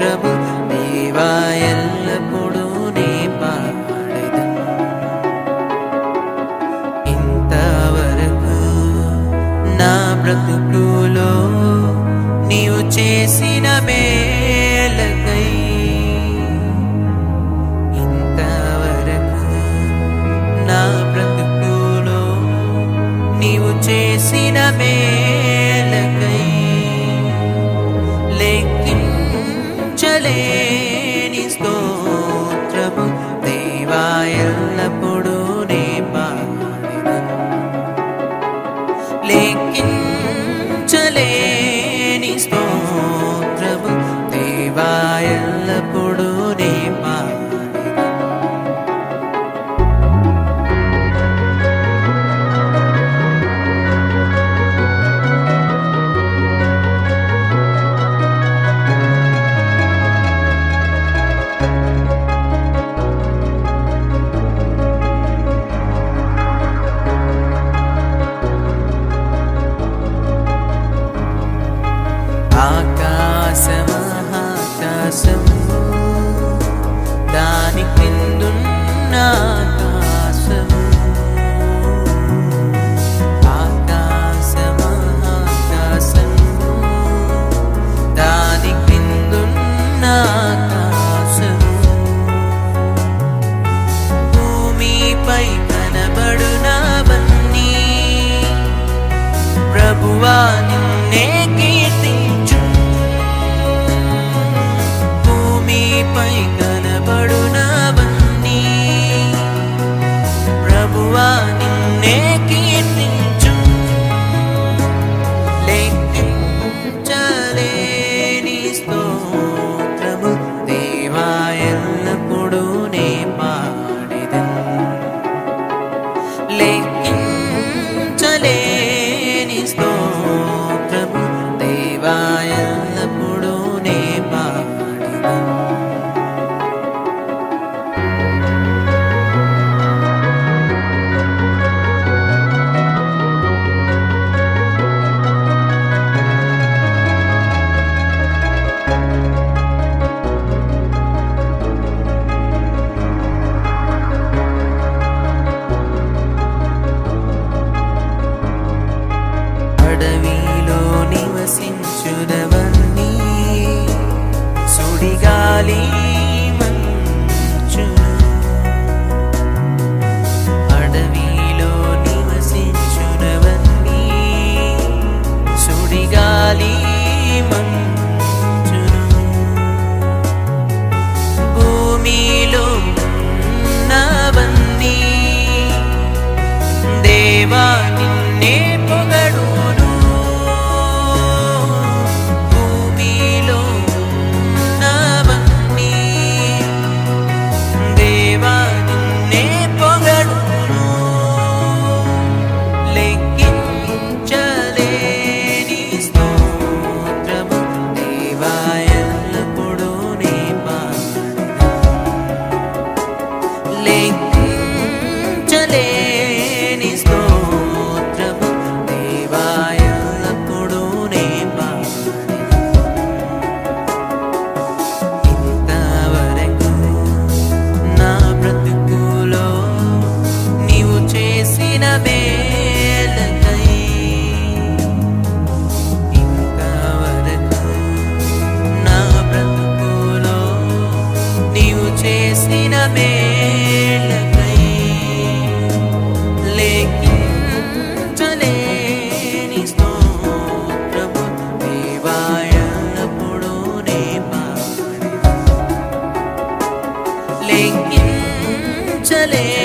ప్రభు నీవా ఎల్లప్పుడూ నీ పాడదు ఇంతవరకు నా బ్రతుకులో నీవు చేసిన మే making ఆకాశమాకాశం దాని కిందున్న ఆకాశం ఆకాశమాకాశం దాని కిందున్న ఆకాశం భూమిపై కనబడునవన్నీ. ప్రభువా నిన్నే గాలి listening.